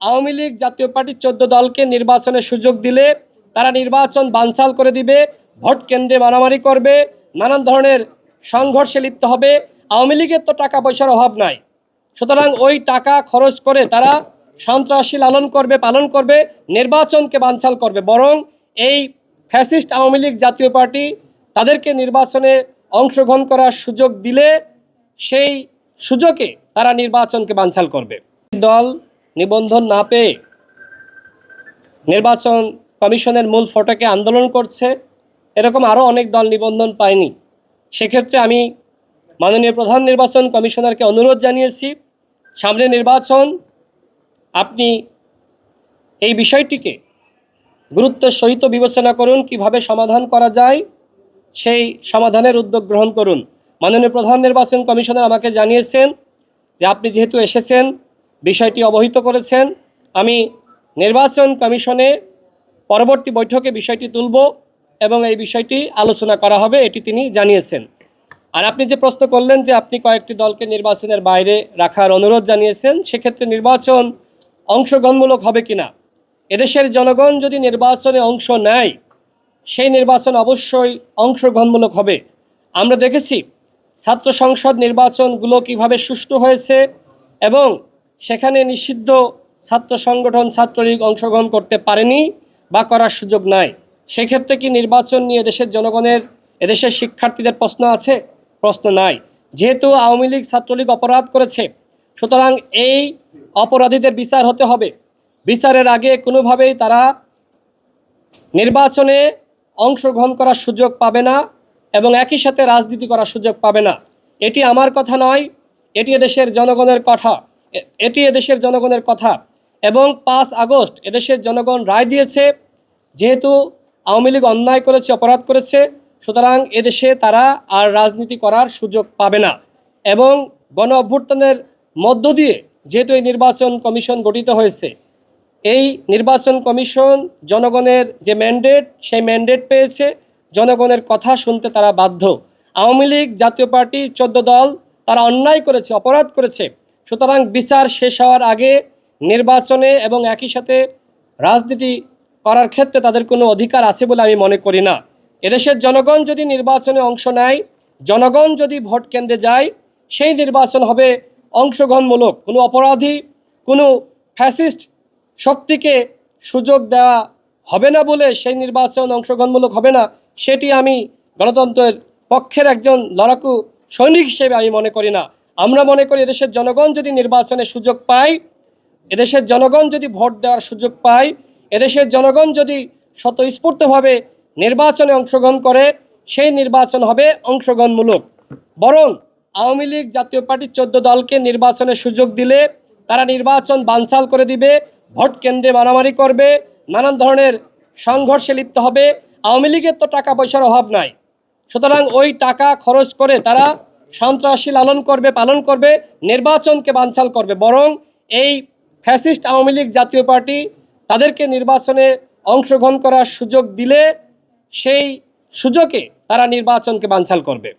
আওয়ামী লীগ জাতীয় পার্টির চোদ্দ দলকে নির্বাচনের সুযোগ দিলে তারা নির্বাচন বানচাল করে দিবে, ভোট কেন্দ্রে মারামারি করবে, নানান ধরনের সংঘর্ষে লিপ্ত হবে। আওয়ামী লীগের তো টাকা পয়সার অভাব নাই। সুতরাং ওই টাকা খরচ করে তারা সন্ত্রাসী লালন করবে, পালন করবে, নির্বাচনকে বানচাল করবে। বরং এই ফ্যাসিস্ট আওয়ামী লীগ জাতীয় পার্টি তাদেরকে নির্বাচনে অংশগ্রহণ করার সুযোগ দিলে সেই সুযোগে তারা নির্বাচনকে বানচাল করবে। দল নিবন্ধন না পেয়ে নির্বাচন কমিশনের মূল ফটকে আন্দোলন করছে। এরকম আরও অনেক দল নিবন্ধন পায়নি। সেক্ষেত্রে আমি মাননীয় প্রধান নির্বাচন কমিশনারকে অনুরোধ জানিয়েছি, সামনে নির্বাচন, আপনি এই বিষয়টিকে গুরুত্বের সহিত বিবেচনা করুন, কীভাবে সমাধান করা যায়, সেই সমাধানের উদ্যোগ গ্রহণ করুন। মাননীয় প্রধান নির্বাচন কমিশনার আমাকে জানিয়েছেন যে আপনি যেহেতু এসেছেন বিষয়টি অবহিত করেছেন। আমি নির্বাচন কমিশনে পরবর্তী বৈঠকে বিষয়টি তুলব এবং এই বিষয়টি আলোচনা করা হবে, এটি তিনি জানিয়েছেন। আর আপনি যে প্রশ্ন করলেন যে আপনি কয়েকটি দলকে নির্বাচনের বাইরে রাখার অনুরোধ জানিয়েছেন, সেক্ষেত্রে নির্বাচন অংশগ্রহণমূলক হবে কিনা? এদেশের জনগণ যদি নির্বাচনে অংশ নেয়, সেই নির্বাচন অবশ্যই অংশগ্রহণমূলক হবে। আমরা দেখেছি ছাত্র সংসদ নির্বাচনগুলো কীভাবে সুষ্ঠু হয়েছে এবং সেখানে নিষিদ্ধ ছাত্র সংগঠন ছাত্রলীগ অংশগ্রহণ করতে পারেনি বা করার সুযোগ নাই। সেক্ষেত্রে কি নির্বাচন নিয়ে দেশের জনগণের, এদেশের শিক্ষার্থীদের প্রশ্ন আছে? প্রশ্ন নাই। যেহেতু আওয়ামী লীগ ছাত্রলীগ অপরাধ করেছে, সুতরাং এই অপরাধীদের বিচার হতে হবে। বিচারের আগে কোনোভাবেই তারা নির্বাচনে অংশগ্রহণ করার সুযোগ পাবে না এবং একই সাথে রাজনীতি করার সুযোগ পাবে না। এটি আমার কথা নয়, এটি দেশের জনগণের কথা। এটি এদেশের জনগণের কথা। এবং পাঁচ আগস্ট এদেশের জনগণ রায় দিয়েছে, যেহেতু আওয়ামী লীগ অন্যায় করেছে, অপরাধ করেছে, সুতরাং এদেশে তারা আর রাজনীতি করার সুযোগ পাবে না। এবং গণ অভ্যুত্থানের মধ্য দিয়ে যেহেতু এই নির্বাচন কমিশন গঠিত হয়েছে, এই নির্বাচন কমিশন জনগণের যে ম্যান্ডেট, সেই ম্যান্ডেট পেয়েছে, জনগণের কথা শুনতে তারা বাধ্য। আওয়ামী লীগ জাতীয় পার্টি, চোদ্দ দল, তারা অন্যায় করেছে, অপরাধ করেছে সুতরাং বিচার শেষ হওয়ার আগে নির্বাচনে এবং একই সাথে রাজনীতি করার ক্ষেত্রে তাদের কোনো অধিকার আছে বলে আমি মনে করি না। এদেশের জনগণ যদি নির্বাচনে অংশ নেয়, জনগণ যদি ভোট কেন্দ্রে যায়, সেই নির্বাচন হবে অংশগ্রহণমূলক। কোনো অপরাধী, কোনো ফ্যাসিস্ট শক্তিকে সুযোগ দেওয়া হবে না বলে সেই নির্বাচন অংশগ্রহণমূলক হবে না, সেটি আমি গণতন্ত্রের পক্ষের একজন লড়াকু সৈনিক হিসেবে আমি মনে করি না। আমরা মনে করি এদেশের জনগণ যদি নির্বাচনের সুযোগ পায়, এদেশের জনগণ যদি ভোট দেওয়ার সুযোগ পায়, এদেশের জনগণ যদি স্বতঃস্ফূর্তভাবে নির্বাচনে অংশগ্রহণ করে, সেই নির্বাচন হবে অংশগ্রহণমূলক। বরং আওয়ামী লীগ জাতীয় পার্টির চোদ্দ দলকে নির্বাচনের সুযোগ দিলে তারা নির্বাচন বানচাল করে দিবে, ভোট কেন্দ্রে মারামারি করবে, নানান ধরনের সংঘর্ষে লিপ্ত হবে। আওয়ামী লীগের তো টাকা পয়সার অভাব নাই। সুতরাং ওই টাকা খরচ করে তারা সন্ত্রাসী লালন করবে, পালন করবে, নির্বাচনকে বাঞ্ছাল করবে। বরং এই ফ্যাসিস্ট আওয়ামী লীগ জাতীয় পার্টি তাদেরকে নির্বাচনে অংশগ্রহণ করার সুযোগ দিলে সেই সুযোগে তারা নির্বাচনকে বাঞ্ছাল করবে।